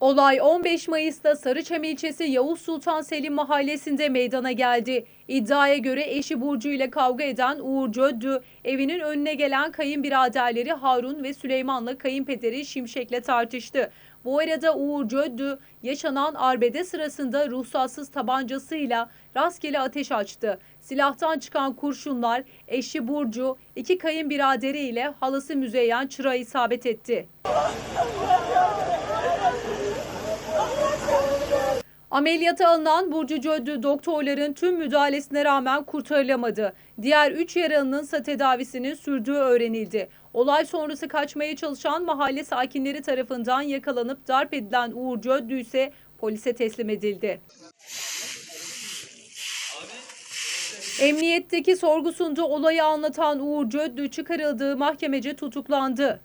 Olay 15 Mayıs'ta Sarıçam ilçesi Yavuz Sultan Selim mahallesinde meydana geldi. İddiaya göre eşi Burcu ile kavga eden Uğur Cöddü, evinin önüne gelen kayınbiraderleri Harun ve Süleyman'la kayınpederi Şimşek'le tartıştı. Bu arada Uğur Cöddü, yaşanan arbede sırasında ruhsatsız tabancasıyla rastgele ateş açtı. Silahtan çıkan kurşunlar eşi Burcu, iki kayınbiraderi ile halası Müzeyyen Çırağı isabet etti. Ameliyata alınan Burcu Cöddü doktorların tüm müdahalesine rağmen kurtarılamadı. Diğer 3 yaralının ise tedavisinin sürdüğü öğrenildi. Olay sonrası kaçmaya çalışan mahalle sakinleri tarafından yakalanıp darp edilen Uğur Cöddü ise polise teslim edildi. Emniyetteki sorgusunda olayı anlatan Uğur Cöddü çıkarıldığı mahkemece tutuklandı.